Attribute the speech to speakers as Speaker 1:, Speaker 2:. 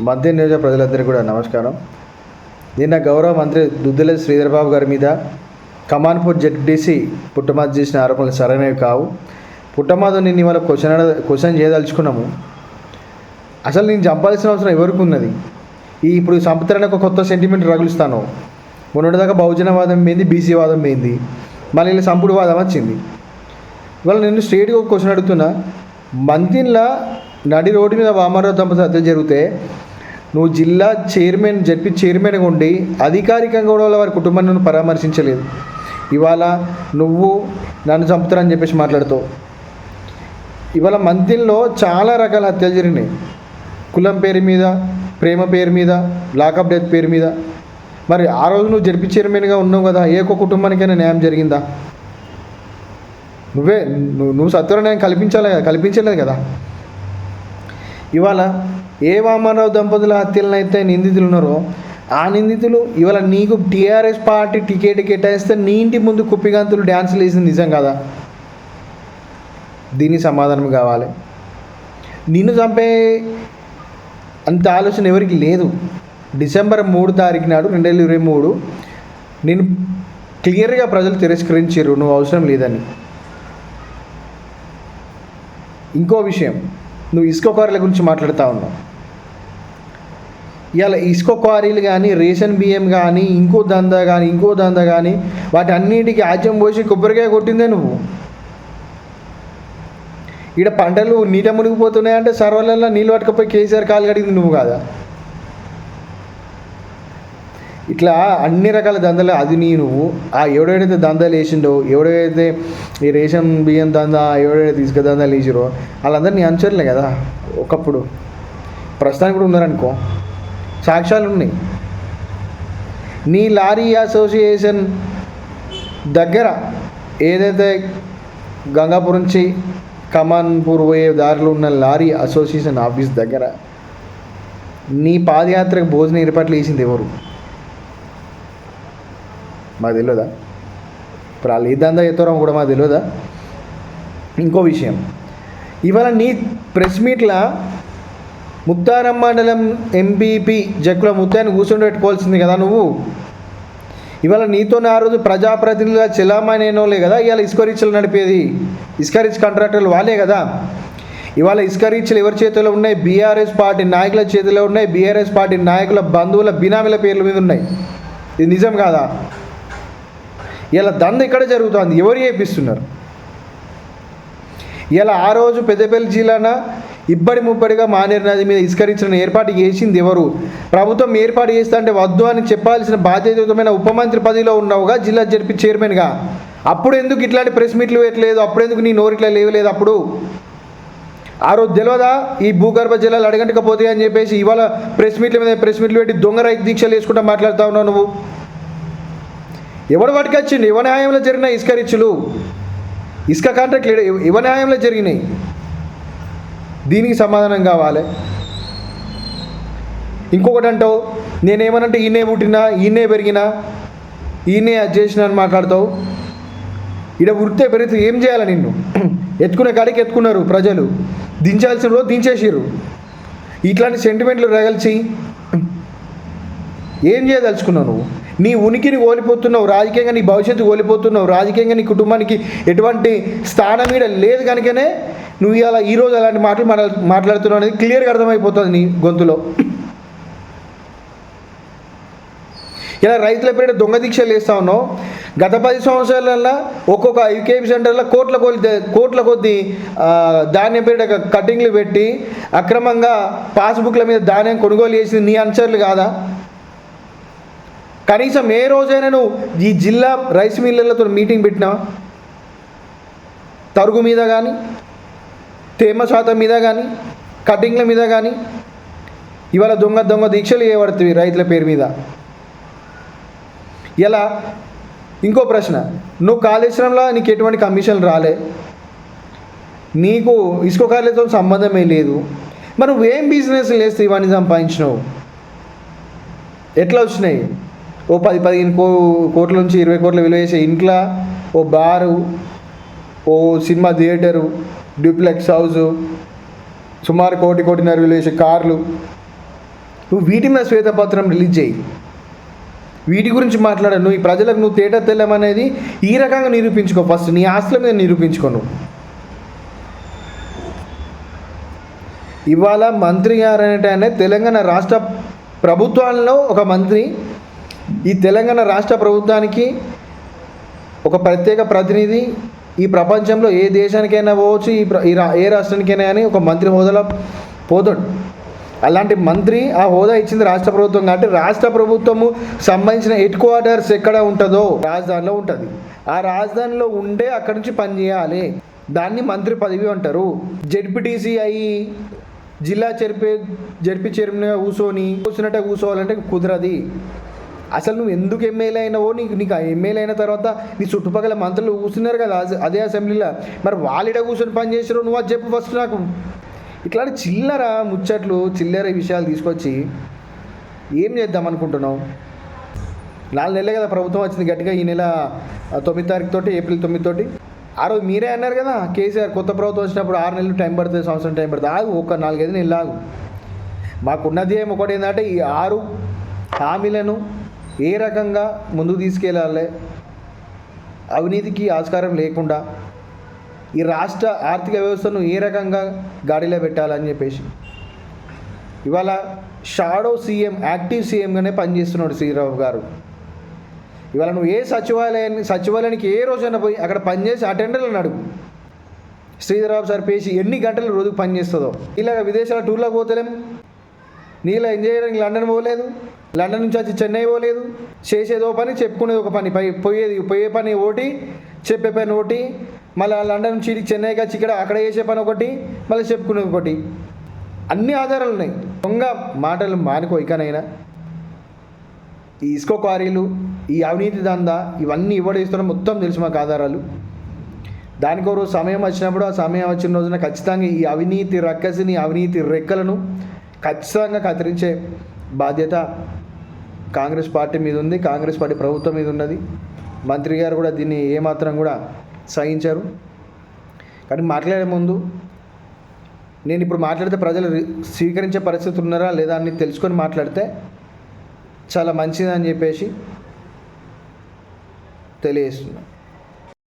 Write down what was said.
Speaker 1: మధ్య నియోజక ప్రజలందరికీ కూడా నమస్కారం. నిన్న గౌరవ మంత్రి దుద్దిల శ్రీధరబాబు గారి మీద కమాన్పూర్ జెడ్డీసీ పుట్టమాది చేసిన ఆరోపణలు సరైనవి కావు. పుట్టమాదు నేను ఇవాళ క్వశ్చన్ క్వశ్చన్ చేయదలుచుకున్నాము. అసలు నేను చంపాల్సిన అవసరం ఎవరికి ఉన్నది? ఈ ఇప్పుడు సంపతరానికి ఒక కొత్త సెంటిమెంట్ రగులుస్తాను? మొన్నటిదాకా బహుజనవాదం పోయింది బీసీ వాదం పోయింది మళ్ళీ ఇలా సంపుడు వాదం వచ్చింది. ఇవాళ నేను స్ట్రేట్గా ఒక క్వశ్చన్ అడుగుతున్నా. మంతిన్లా నడి రోడ్డు మీద వామారావు దంపతులు హత్య జరిగితే నువ్వు జిల్లా చైర్మన్ జడ్పీ చైర్మన్గా ఉండి అధికారికంగా కూడా వారి కుటుంబాన్ని పరామర్శించలేదు. ఇవాళ నువ్వు నన్ను చంపుతారని చెప్పేసి మాట్లాడుతావు. ఇవాళ మంత్రిలో చాలా రకాల హత్యలు జరిగినాయి. కులం పేరు మీద ప్రేమ పేరు మీద లాకప్ డెత్ పేరు మీద. మరి ఆ రోజు నువ్వు జడ్పీ చైర్మన్గా ఉన్నావు కదా ఏ ఒక్క కుటుంబానికైనా న్యాయం జరిగిందా? నువ్వే నువ్వు నువ్వు సత్వర న్యాయం కల్పించాలి కదా కల్పించలేదు కదా? ఇవాళ ఏ వామారావు దంపతుల హత్యలనైతే నిందితులు ఉన్నారో ఆ నిందితులు ఇవాళ నీకు టీఆర్ఎస్ పార్టీ టికెట్ కేటాయిస్తే నీ ఇంటి ముందు కుప్పిగంతులు డ్యాన్సులు వేసింది నిజం కదా? దీని సమాధానం కావాలి. నిన్ను చంపే అంత ఆలోచన ఎవరికి లేదు. డిసెంబర్ మూడు తారీఖు నాడు రెండు వేల ఇరవై మూడు నేను క్లియర్గా ప్రజలు తిరస్కరించారు నువ్వు అవసరం లేదని. ఇంకో విషయం నువ్వు ఇసుక క్వారీల గురించి మాట్లాడుతూ ఉన్నావు. ఇవాళ ఇసుక క్వారీలు కానీ రేషన్ బియ్యం కానీ ఇంకో దందా కానీ ఇంకో దందా కానీ వాటి అన్నిటికీ ఆజ్యం పోసి కొబ్బరికాయ కొట్టిందే నువ్వు. ఈడ పంటలు నీట మునిగిపోతున్నాయంటే సర్వలలో నీళ్ళు పట్టుకపోయి కేసీఆర్ కాలు కడిగింది నువ్వు కాదా? ఇట్లా అన్ని రకాల దందలు అది నీ నువ్వు ఆ ఎవడైతే దందాలు వేసిండో ఎవడైతే ఈ రేషన్ బియ్యం దందా ఎవడైతే ఇసుక దందాలు వేసిరో వాళ్ళందరూ నీ అనుచరులే కదా ఒకప్పుడు. ప్రస్తుతానికి కూడా ఉన్నారనుకో. సాక్ష్యాలు ఉన్నాయి. నీ లారీ అసోసియేషన్ దగ్గర ఏదైతే గంగాపూర్ నుంచి కమాన్పూర్ పోయే దారిలో ఉన్న లారీ అసోసియేషన్ ఆఫీస్ దగ్గర నీ పాదయాత్రకు భోజనం ఏర్పాట్లు వేసింది ఎవరు? మాకు తెలియదా ఇప్పుడు వాళ్ళు ఏ దందా కూడా మాకు తెలియదా ఇంకో విషయం. ఇవాళ నీ ప్రెస్ మీట్ల ముత్తారం మండలం ఎంపీపీ జక్కుల ముత్తాన్ని కూర్చోబెట్టుకోవాల్సింది కదా నువ్వు? ఇవాళ నీతో ఆ రోజు ప్రజాప్రతినిధులుగా చెలామణినోలే కదా ఇవాళ ఇసుక రీచ్లు నడిపేది? ఇసుక రీచ్ కాంట్రాక్టర్లు వాళ్ళే కదా? ఇవాళ ఇసుక రీచ్లు ఎవరి చేతిలో ఉన్నాయి? బీఆర్ఎస్ పార్టీ నాయకుల చేతిలో ఉన్నాయి? బీఆర్ఎస్ పార్టీ నాయకుల బంధువుల బినామీల పేర్ల మీద ఉన్నాయి. ఇది నిజం కాదా? ఇలా దంద ఇక్కడ జరుగుతుంది. ఎవరు చేపిస్తున్నారు? ఇలా ఆ రోజు పెద్దపల్లి జిల్లాన ఇబ్బడి ముబ్బడిగా మానేరు నది మీద ఇస్కరించిన ఏర్పాటు చేసింది ఎవరు? ప్రభుత్వం ఏర్పాటు చేస్తా అంటే వద్దు అని చెప్పాల్సిన బాధ్యతమైన ఉప మంత్రి పదవిలో ఉన్నావుగా జిల్లా జడ్పీ చైర్మన్గా. అప్పుడు ఎందుకు ఇట్లాంటి ప్రెస్ మీట్లు పెట్టలేదు? అప్పుడు ఎందుకు నీ నోరిట్లా లేవలేదు అప్పుడు? ఆ రోజు తెలియదా ఈ భూగర్భ జిల్లాలు అడగంటకపోతాయి అని చెప్పేసి ఇవాళ ప్రెస్ మీట్ల మీద ప్రెస్ మీట్లు పెట్టి దొంగ రైతు దీక్షలు వేసుకుంటా మాట్లాడుతూ ఉన్నావు నువ్వు. ఎవడు పట్టుకొచ్చిండు యువ న్యాయంలో జరిగిన ఇసుక రిచ్చులు ఇసుక కాంట్రాక్ట్ లేడు యువ న్యాయంలో జరిగినాయి. దీనికి సమాధానం కావాలి. ఇంకొకటి అంటావు నేనేమనంటే ఈయనే పుట్టినా ఈయనే పెరిగినా ఈయనే అది చేసిన అని మాట్లాడతావు. ఈడ వృత్తే పెరిగితే ఏం చేయాలి నిన్ను? ఎత్తుకునే కాడికి ఎత్తుకున్నారు ప్రజలు. దించాల్సిన రోజు దించేసారు ఇట్లాంటి సెంటిమెంట్లు రగల్చి ఏం చేయదలుచుకున్నావు నువ్వు? నీ ఉనికిని కోల్పోతున్నావు రాజకీయంగా నీ భవిష్యత్తు కోల్పోతున్నావు రాజకీయంగా నీ కుటుంబానికి ఎటువంటి స్థానం మీద లేదు కనుకనే నువ్వు ఇలా ఈరోజు అలాంటి మాటలు మాట్లా మాట్లాడుతున్నావు అనేది క్లియర్గా అర్థమైపోతుంది నీ గొంతులో. ఇలా రైతుల పేరిట దొంగ దీక్షలు వేస్తా ఉన్నావు. గత పది సంవత్సరాలలో ఒక్కొక్క ఐకేపీ సెంటర్లో కోట్ల కొద్ది కోట్ల కొద్ది ధాన్యం పేరిట కటింగ్లు పెట్టి అక్రమంగా పాస్బుక్ల మీద ధాన్యం కొనుగోలు చేసింది నీ అనుచరులు కాదా? కనీసం ఏ రోజైనా నువ్వు ఈ జిల్లా రైస్ మిల్లర్లతో మీటింగ్ పెట్టినావా తరుగు మీద కానీ తేమ శాతం మీద కానీ కటింగ్ల మీద కానీ ఇవాళ దొంగ దొంగ దీక్షలు చేయబడుతుంది రైతుల పేరు మీద. ఇలా ఇంకో ప్రశ్న. నువ్వు కాళేశ్వరంలో నీకు ఎటువంటి కమిషన్ రాలే? నీకు ఇసుక కార్లతో సంబంధమే లేదు. మరి నువ్వేం బిజినెస్ లేస్తే ఇవన్నీ సంపాదించినావు? ఎట్లా వచ్చినాయి? ఓ పది పదిహేను కో కోట్ల నుంచి ఇరవై కోట్ల విలువ చేసే ఇంట్లో ఓ బారు ఓ సినిమా థియేటరు డ్యూప్లెక్స్ హౌస్ సుమారు కోటి కోటిన్నర విలువ చేసే కార్లు. నువ్వు వీటి మీద శ్వేతపత్రం రిలీజ్ చేయి. వీటి గురించి మాట్లాడ నువ్వు ఈ ప్రజలకు నువ్వు తేట తెల్లం అనేది ఈ రకంగా నిరూపించుకో. ఫస్ట్ నీ ఆస్తుల మీద నిరూపించుకో నువ్వు. ఇవాళ మంత్రి గారు అనేటనే తెలంగాణ రాష్ట్ర ప్రభుత్వాల్లో ఒక మంత్రి ఈ తెలంగాణ రాష్ట్ర ప్రభుత్వానికి ఒక ప్రత్యేక ప్రతినిధి ఈ ప్రపంచంలో ఏ దేశానికైనా పోవచ్చు ఈ ప్ర- ఈ ఏ రాష్ట్రానికైనా కానీ ఒక మంత్రి హోదాలో పోతాడు. అలాంటి మంత్రి ఆ హోదా ఇచ్చింది రాష్ట్ర ప్రభుత్వం కాబట్టి రాష్ట్ర ప్రభుత్వము సంబంధించిన హెడ్ క్వార్టర్స్ ఎక్కడ ఉంటుందో రాజధానిలో ఉంటుంది. ఆ రాజధానిలో ఉండే అక్కడి నుంచి పనిచేయాలి దాన్ని మంత్రి పదవి అంటారు. జెడ్పీటీసీ అయ్యి జిల్లా చెరిపే జడ్పీ చైర్మన్గా కూర్చొని కూర్చున్నట్టే కూర్చోవాలంటే కుదరది. అసలు నువ్వు ఎందుకు ఎమ్మెల్యే అయినావో నీకు నీకు ఆ ఎమ్మెల్యే అయిన తర్వాత నీ చుట్టుపక్కల మంత్రులు కూర్చున్నారు కదా అదే- అసెంబ్లీలో. మరి వాళ్ళిడ కూర్చొని పని చేసారు నువ్వు అది చెప్పు ఫస్ట్ నాకు. ఇట్లాంటి చిల్లర ముచ్చట్లు చిల్లర విషయాలు తీసుకొచ్చి ఏం చేద్దాం అనుకుంటున్నావు? నాలుగు నెలలే కదా ప్రభుత్వం వచ్చింది గట్టిగా ఈ నెల తొమ్మిది తారీఖు తోటి ఏప్రిల్ తొమ్మిది తోటి. ఆ రోజు మీరే అన్నారు కదా కేసీఆర్ కొత్త ప్రభుత్వం వచ్చినప్పుడు ఆరు నెలలు టైం పడుతుంది సంవత్సరం టైం పడుతుంది. ఆగు ఒక నాలుగైదు నెలలు ఆగు. మాకున్నది ఏమో ఒకటి ఏంటంటే ఈ ఆరు హామీలను ఏ రకంగా ముందుకు తీసుకెళ్ళాలి అవినీతికి ఆస్కారం లేకుండా ఈ రాష్ట్ర ఆర్థిక వ్యవస్థను ఏ రకంగా గాడిలో పెట్టాలని చెప్పేసి. ఇవాళ షాడో సీఎం యాక్టివ్ సీఎంగానే పనిచేస్తున్నాడు శ్రీరావు గారు. ఇవాళ నువ్వు ఏ సచివాలయాన్ని సచివాలయానికి ఏ రోజైనా పోయి అక్కడ పనిచేసి అటెండర్లను అడుగు. శ్రీధరరావు సార్ పేసి ఎన్ని గంటలు రోజుకు పనిచేస్తుందో. ఇలాగ విదేశాల టూర్లకు పోతలేం? నీలా ఎంజాయ్ చేయడానికి లండన్ పోలేదు? లండన్ నుంచి వచ్చి చెన్నై పోలేదు. చేసేదో పని చెప్పుకునేది ఒక పని. పై పోయేది పోయే పని ఓటి చెప్పే పని ఒకటి మళ్ళీ లండన్ నుంచి చెన్నైకి వచ్చి ఇక్కడ అక్కడ చేసే పని ఒకటి మళ్ళీ చెప్పుకునేది ఒకటి. అన్ని ఆధారాలు ఉన్నాయి. దొంగ మాటలు మానుకో ఇకనైనా. ఈ ఇసుకో క్వారీలు ఈ అవినీతి దందా ఇవన్నీ ఇవ్వడేస్తున్న మొత్తం తెలుసు మాకు ఆధారాలు. దానికి ఒక రోజు సమయం వచ్చినప్పుడు ఆ సమయం వచ్చిన రోజున ఖచ్చితంగా ఈ అవినీతి రక్కసిని అవినీతి రెక్కలను ఖచ్చితంగా కత్తిరించే బాధ్యత కాంగ్రెస్ పార్టీ మీద ఉంది కాంగ్రెస్ పార్టీ ప్రభుత్వం మీద ఉన్నది. మంత్రి గారు కూడా దీన్ని ఏమాత్రం కూడా సహించారు. కానీ మాట్లాడే ముందు నేను ఇప్పుడు మాట్లాడితే ప్రజలు స్వీకరించే పరిస్థితి ఉన్నారా లేదా అని తెలుసుకొని మాట్లాడితే చాలా మంచిదని చెప్పేసి తెలియజేస్తున్నాను